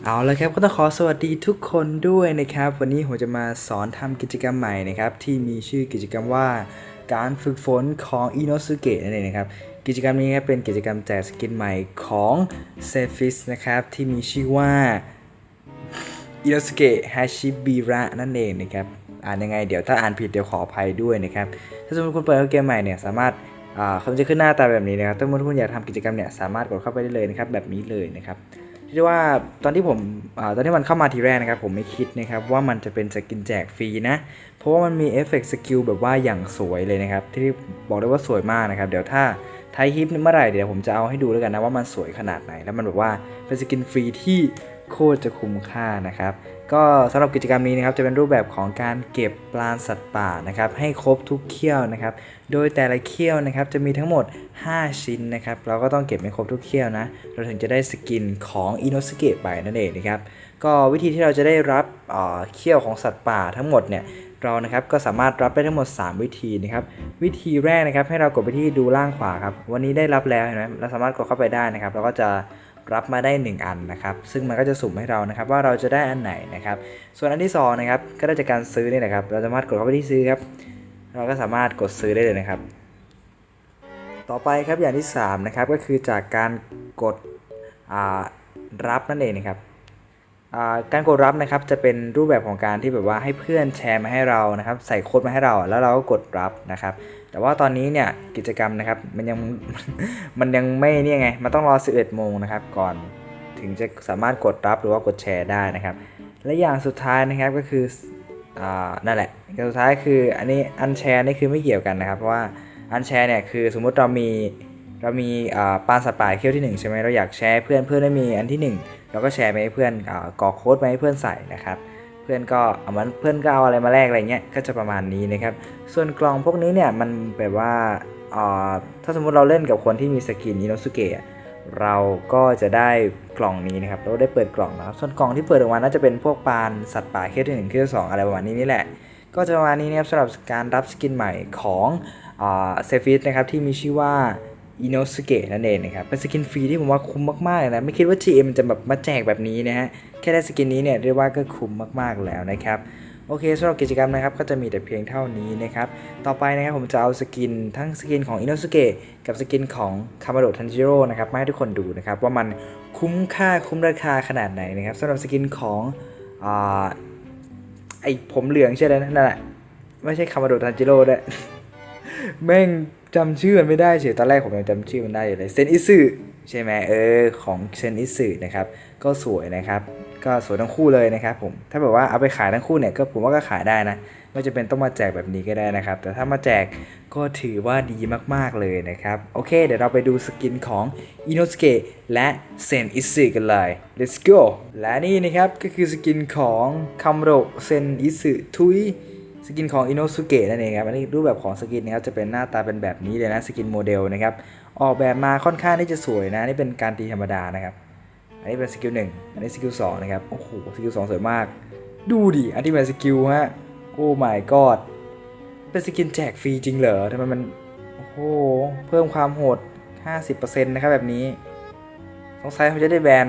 เอาละครับก็ต้องขอสวัสดีทุกคนด้วยนะครับ วันนี้ผมจะมาสอนทำกิจกรรมใหม่นะครับ ที่มีชื่อกิจกรรมว่าการฝึกฝนของอิโนสุเกะนั่นเองนะครับ กิจกรรมนี้ครับเป็นกิจกรรมแจกสกินใหม่ของเซฟิสนะครับ ที่มีชื่อว่าอิโนสุเกะฮาชิบิระนั่นเองนะครับอ่านยังไงเดี๋ยวถ้าอ่านผิดเดี๋ยวขออภัยด้วยนะครับ ถ้าสมมติคุณเปิดเกมใหม่เนี่ยสามารถอ่าเขาจะขึ้นหน้าตาแบบนี้นะครับถ้าสมมติคุณอยากทำกิจกรรมเนี่ยสามารถกดเข้าไปได้เลยนะครับแบบนี้เลยนะครับ ที่ว่าตอนที่ผมอตอนที่มันเข้ามาทีแรกนะครับ ผมไม่คิดนะครับ ว่ามันจะเป็นสกินแจกฟรีนะ เพราะว่ามันมีเอฟเฟกต์สกิลแบบว่าอย่างสวยเลยนะครับ ที่บอกได้ว่าสวยมากนะครับ เดี๋ยวถ้าไทยฮิปเมื่อไหร่เดี๋ยวผมจะเอาให้ดูแล้วกันนะว่ามันสวยขนาดไหน แล้วมันแบบว่าเป็นสกินฟรีที่ โคตรจะคุ้มค่านะครับ ก็สำหรับกิจกรรมนี้นะครับจะเป็นรูปแบบของการเก็บปลาสัตว์ป่านะครับให้ครบทุกเขี้ยวนะครับ โดยแต่ละเขี้ยวนะครับจะมีทั้งหมด 5 ชิ้นนะครับ เราก็ต้องเก็บให้ครบทุกเขี้ยวนะเราถึงจะได้สกินของอินโนสเกะไปนั่นเองนะครับก็วิธีที่เราจะได้รับเเขี้ยวของสัตว์ป่าทั้งหมดเนี่ยเรานะครับก็สามารถรับได้ทั้งหมด 3 วิธีนะครับวิธีแรกนะครับให้เรากดไปที่ดูล่างขวาครับวันนี้ได้รับแล้วเห็นไหมเราสามารถกดเข้าไปได้นะครับเราก็จะ รับมาได้ 1 อันนะครับ ซึ่งมันก็จะสุ่มให้เรานะครับ ว่าเราจะได้อันไหนนะครับ ส่วนอันที่สองนะครับก็ได้จากการซื้อนี่แหละครับ เราสามารถกดเข้าไปที่ซื้อครับ เราก็สามารถกดซื้อได้เลยนะครับ ต่อไปครับอย่างที่3นะครับก็คือจากการกดรับนั่นเองนะครับการกดรับนะครับจะเป็นรูปแบบของการที่แบบว่าให้เพื่อนแชร์มาให้เรานะครับ ใส่โค้ดมาให้เรา แล้วเราก็กดรับนะครับ แต่ว่าตอนนี้เนี่ยกิจกรรมนะครับมันยังมันยังไม่เนี่ยไง มันต้องรอ 11 โมงนะครับก่อนถึงจะสามารถกดรับหรือว่ากดแชร์ได้นะครับ และอย่างสุดท้ายนะครับก็คืออ่านั่นแหละอย่างสุดท้ายคืออันนี้อันแชร์นี่คือไม่เกี่ยวกันนะครับเพราะว่าอันแชร์เนี่ยคือสมมุติเรามีเรามีอ่าปลาสัตว์ป่าเขี้ยวที่ 1 ใช่ไหมเราอยากแชร์เพื่อนเพื่อนได้มีอันที่ 1 เราก็แชร์ไปให้เพื่อนอ่ากรอกโค้ดไปให้เพื่อนใส่นะครับ เพื่อนก็เอามันเพื่อนก็เอาอะไรมาแลกอะไรเงี้ยก็จะประมาณนี้นะครับ ส่วนกล่องพวกนี้เนี่ยมันแบบว่าอ่าถ้าสมมุติเราเล่นกับคนที่มีสกินอิโนสุเกะเราก็จะได้กล่องนี้นะครับ เราได้เปิดกล่องนะครับ ส่วนกล่องที่เปิดออกมาน่าจะเป็นพวกปานสัตว์ป่าเขี้ยวที่หนึ่งเขี้ยวที่สองอะไรประมาณนี้นี่แหละ ก็จะประมาณนี้นะครับสำหรับการรับสกินใหม่ของเซฟิสนะครับที่มีชื่อว่า อินโนสเกะนั่นเองนะครับ เป็นสกินฟรีที่ผมว่าคุ้มมากๆเลยนะ ไม่คิดว่า GM มันจะแบบมาแจกแบบนี้นะฮะ แค่ได้สกินนี้เนี่ยเรียกว่าก็คุ้มมากๆแล้วนะครับ โอเคสำหรับกิจกรรมนะครับก็จะมีแต่เพียงเท่านี้นะครับ ต่อไปนะครับผมจะเอาสกินทั้งสกินของอินโนสเกะกับสกินของคามาโดทันจิโร่นะครับมาให้ทุกคนดูนะครับว่ามันคุ้มค่าคุ้มราคาขนาดไหนนะครับสำหรับสกินของอ่าไอผมเหลืองใช่ไหมนั่นแหละไม่ใช่คามาโดทันจิโร่ด้วย แม่งจำชื่อมันไม่ได้เฉยตอนแรกผมยังจำชื่อมันได้อยู่เลยเซนอิสึใช่ไหมเออของเซนอิสึนะครับก็สวยนะครับ ก็สวยทั้งคู่เลยนะครับผมถ้าแบบว่าเอาไปขายทั้งคู่เนี่ยก็ผมว่าก็ขายได้นะไม่จะเป็นต้องมาแจกแบบนี้ก็ได้นะครับ แต่ถ้ามาแจกก็ถือว่าดีมากๆเลยนะครับ โอเค เดี๋ยวเราไปดูสกินของอินโนสเกะและเซนอิสึกันเลย let's go และนี่นะครับก็คือสกินของคัมโรเซนอิสึทุย สกินของอินโนสุเกะนั่นเองครับอันนี้รูปแบบของสกินนะครับจะเป็นหน้าตาเป็นแบบนี้เลยนะสกินโมเดลนะครับออกแบบมาค่อนข้างที่จะสวยนะนี่เป็นการตีธรรมดานะครับ อันนี้เป็นสกิลหนึ่งอันนี้สกิลสองนะครับโอ้โหสกิลสองสวยมาก ดูดิอันที่เป็นสกิลฮะโอ้ my god เป็นสกินแจกฟรีจริงเหรอทำไมมันโอ้โหเพิ่มความโหด 50%นะครับแบบนี้สงสัยเขาจะได้แบน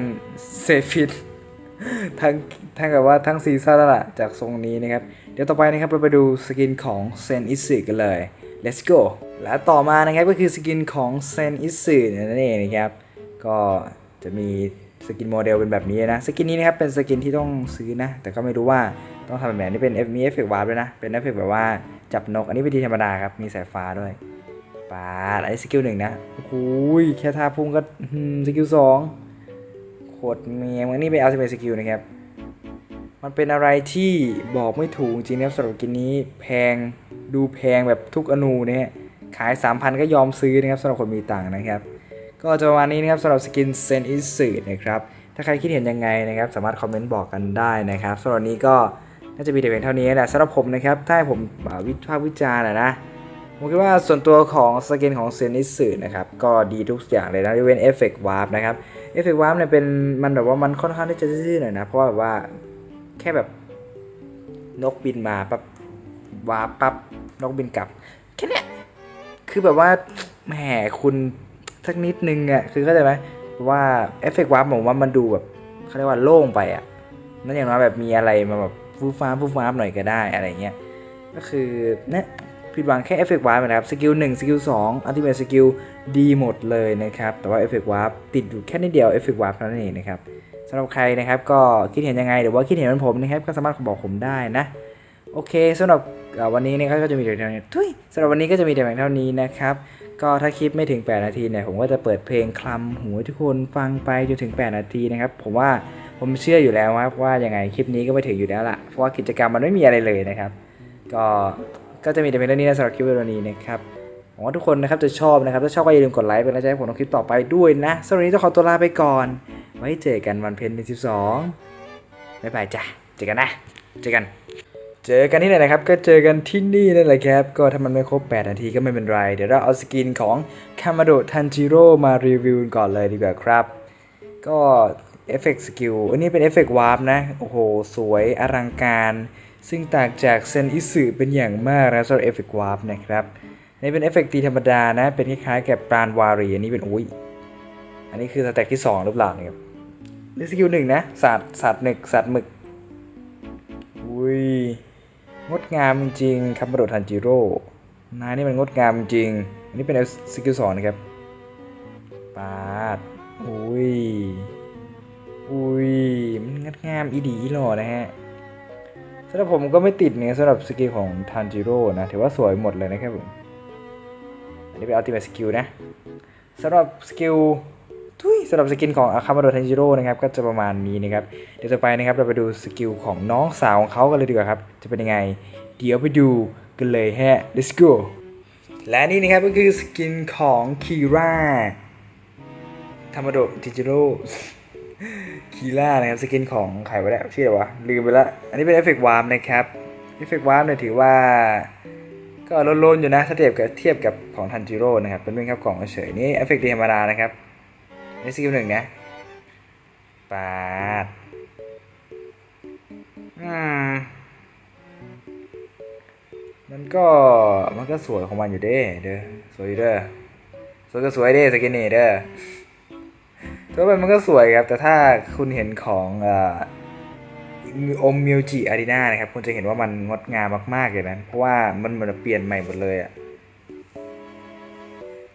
เซฟิตทั้งทั้งกับว่าทั้งซีซั่นแล้วล่ะจากทรงนี้นะครับ เดี๋ยวต่อไปนะครับเราไปดูสกินของเซนอิสึกันเลย let's go และต่อมานะครับก็คือสกินของเซนอิสึนั่นเองนะครับ ก็จะมีสกินโมเดลเป็นแบบนี้นะ สกินนี้นะครับเป็นสกินที่ต้องซื้อนะ แต่ก็ไม่รู้ว่าต้องทำแบบไหนนี่เป็นมีเอฟเฟกต์วาร์ปด้วยนะ เป็นเอฟเฟกต์แบบว่าจับนก อันนี้เป็นทีธรรมดาครับ มีสายฟ้าด้วยปาดอันนี้สกิลหนึ่งนะโอ้โหแค่ท่าพุ่งก็สกิลสองโคตรเมียมันนี่เป็นอัลติเมทสกิลนะครับ มันเป็นอะไรที่บอกไม่ถูกจริงนะครับสำหรับกินนี้แพงดูแพงแบบทุกอนูนะฮะขาย 3,000 ก็ยอมซื้อนะครับสำหรับคนมีตังค์นะครับ ก็จะประมาณนี้นะครับสำหรับสกินเซนอิสึนะครับ ถ้าใครคิดเห็นยังไงนะครับ สามารถคอมเมนต์บอกกันได้นะครับสำหรับนี้ก็น่าจะมีแต่เพียงเท่านี้แหละสำหรับผมนะครับ ถ้าให้ผมอ่าวิพากษ์วิจารณ์ะนะผมคิดว่าส่วนตัวของสกินของเซนิสึนะครับ ก็ดีทุกอย่างเลยนะยกเว้นเอฟเฟกต์วาร์ปนะครับเอฟเฟกต์วาร์ปเนี่ยเป็นมันแบบว่ามันค่อนข้างที่จะซื่อหน่อยนะ เพราะว่าแบบว่า แค่แบบนกบินมาปั๊บวาร์ปปั๊บนกบินกลับ แค่เนี้ยคือแบบว่าแหมคุณสักนิดนึงอะคือเข้าใจไหมว่าเอฟเฟกต์วาร์ปผมว่ามันดูแบบเขาเรียกว่าโล่งไปอะนั่นอย่างน้อยแบบมีอะไรมาแบบฟูฟ้าฟูฟ้าหน่อยก็ได้อะไรเงี้ยก็คือเนี่ยผิดหวังแค่เอฟเฟกต์วาร์ปนะครับสกิล1สกิล2อัลติเมทสกิลดีหมดเลยนะครับ แต่ว่าเอฟเฟกต์วาร์ปติดอยู่แค่นิดเดียวเอฟเฟกต์วาร์ปเท่านั้นเองนะครับำหรับใครนะครับ ก็คิดเห็นยังไงหรือว่าคิดเห็นเหมือนผมนะครับก็สามารถบอกผมได้นะโอเคสำหรับวันนี้เนี่ยก็จะมีแต่เท่านี้ทุยสำหรับวันนี้ก็จะมีแต่เพียงเท่านี้นะครับก็ถ้าคลิปไม่ถึง 8 นาทีเนี่ยผมก็จะเปิดเพลงคลำหูทุกคนฟังไปจนถึง 8 นาทีนะครับผมว่าผมเชื่ออยู่แล้วว่าว่ายังไงคลิปนี้ก็ไม่ถึงอยู่แล้วล่ะเพราะว่ากิจกรรมมันไม่มีอะไรเลยนะครับ ก็ก็จะมีแต่เพียงเท่านี้นะสำหรับคลิปวิดีโอนี้นะครับหวังว่าทุกคนนะครับจะชอบนะครับถ้าชอบก็อย่าลืมกดไลค์เป็นกำลังใจให้ผมทำคลิปต่อไปด้วยนะสำหรับวันนี้ต้องขอตัวลาไปก่อน ไว้เจอกันวันเพ็ญเดือนสิบสองบ๊ายบายจ้ะเจอกันนะ เจอกัน เจอกันที่ไหนนะครับ ก็เจอกันที่นี่นั่นแหละครับ ก็ถ้ามันไม่ครบ 8 นาทีก็ไม่เป็นไร เดี๋ยวเราเอาสกินของคามาโดทันจิโร่มารีวิวก่อนเลยดีกว่าครับ ก็เอฟเฟกต์สกิลอันนี้เป็นเอฟเฟกต์วาร์ปนะ โอ้โห สวยอลังการ ซึ่งต่างจากเซนอิสึเป็นอย่างมากนะสำหรับเอฟเฟกต์วาร์ปนะครับนนี้เป็นเอฟเฟกต์ตีธรรมดานะ เป็นคล้ายๆกับปราณวารีอันนี้เป็นอุ้ย อันนี้คือสแต็กที่ 2 หรือเปล่าเนี่ย ครับนี่สกิลหนึ่งนะศาสตร์ศาสตร์หนึกศาสตร์หมึกอุ้ยงดงามจริงคามาโดทันจิโร่นายนี่มันงดงามจริง อันนี้เป็นสกิลสองนะครับปาดอุ้ยอุ้ยมันงดงามอีดีอีหล่อนะฮะสำหรับผมก็ไม่ติดเนี่ยสำหรับสกิลของทันจิโร่นะถือว่าสวยหมดเลยนะครับผมอันนี้เป็นอัลติเมทสกิลนะสำหรับสกิล ทุยสำหรับสกินของอาคามาโดทันจิโร่นะครับก็จะประมาณนี้นะครับเดี๋ยวต่อไปนะครับเราไปดูสกิลของน้องสาวของเขากันเลยดีกว่าครับจะเป็นยังไง เดี๋ยวไปดูกันเลยฮะ let's go และนี่นะครับก็คือสกินของคีร่าธรรมโดทิจิโร่คีร่านะครับสกินของใครวะเนี่ยชื่ออะไรวะลืมไปละอันนี้เป็นเอฟเฟกต์วาร์มนะครับเอฟเฟกต์วาร์มเนี่ยถือว่าก็ลนๆอยู่นะถ้าเทียบกับเทียบกับของทันจิโร่นะครับเป็นเรื่องครับของเฉยนี่เอฟเฟกต์ธรรมดานะครับ นี่สกิลหนึ่งนะปาดอืมมันก็มันก็สวยของมันอยู่เด้เด้อสวยอยู่เด้อสวยก็สวยเด้สกินนี่เด้อตัวไปมันก็สวยครับ แต่ถ้าคุณเห็นของออมมิวจิอารีนานะครับ คุณจะเห็นว่ามันงดงามมากๆเลยนะเพราะว่ามันมือนเปลี่ยนใหม่หมดเลยอะ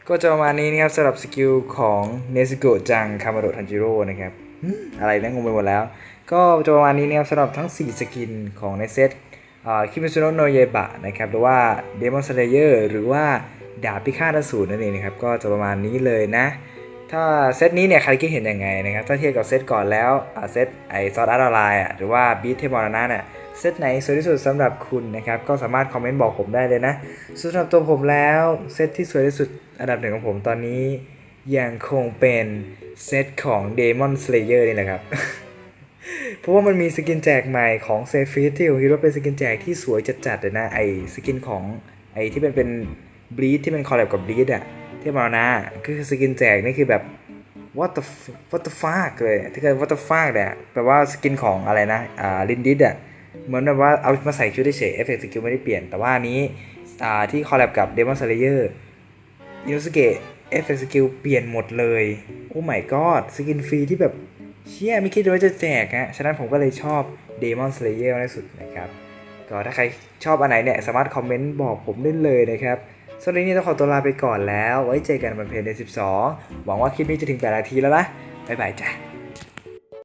ก็จะประมาณนี้นะครับสำหรับสกิลของเนสโกะจังคามาโดทันจิโร่นะครับอืมอะไรนะงงไปหมดแล้ว ก็จะประมาณนี้นะครับสำหรับทั้ง 4 สกินของในเซตคิมิซุโนะโนเยบะนะครับหรือว่าเดมอนสเลเยอร์หรือว่าดาบพิฆาตอสูรนั่นเองนะครับก็จะประมาณนี้เลยนะ ถ้าเซตนี้เนี่ยใครคิดเห็นยังไงนะครับถ้าเทียบกับเซตก่อนแล้วเซตไอซอสอาร์ไลน์หรือว่าบีทเทมอร์นาเนี่ย เซตไหนสวยที่สุดสำหรับคุณนะครับ ก็สามารถคอมเมนต์บอกผมได้เลยนะสำหรับตัวผมแล้วเซตที่สวยที่สุดอันดับหนึ่งของผมตอนนี้ยังคงเป็นเซตของ Demon Slayer นี่แหละครับ เพราะว่ามันมีสกินแจกใหม่ของเซฟิสที่ผมคิดว่าเป็นสกินแจกที่สวยจัดๆเลยนะไอสกินของไอที่เป็นเป็นบลีดที่เป็นคอลแลบกับบลีดอะที่มานะคือสกินแจกนี่คือแบบ what the what the fuck เลยถ้าเกิด what the fuck เนี่ยแปลว่าสกินของอะไรนะอ่าลินดิสอะ เหมือนแบบว่าเอามาใส่ชุดเฉยเอฟเฟกต์สกิลไม่ได้เปลี่ยน แต่ว่านี้ที่คอลแลบกับ Demon Slayer อินุสเกะเอฟเฟกต์สกิลเปลี่ยนหมดเลย โอ้ my god สกินฟรีที่แบบเชี่ยไม่คิดเลยว่าจะแจกฮะฉะนั้นผมก็เลยชอบ Demon Slayer มากที่สุดนะครับก็ถ้าใครชอบอันไหนเนี่ย สามารถคอมเมนต์บอกผมได้เลยนะครับสำหรับนี้ต้องขอตัวลาไปก่อนแล้ว ไว้เจอกันวันเพลงใน 12 หวังว่าคลิปนี้จะถึง8นาทีแล้วนะ บ๊ายบายจ้ะ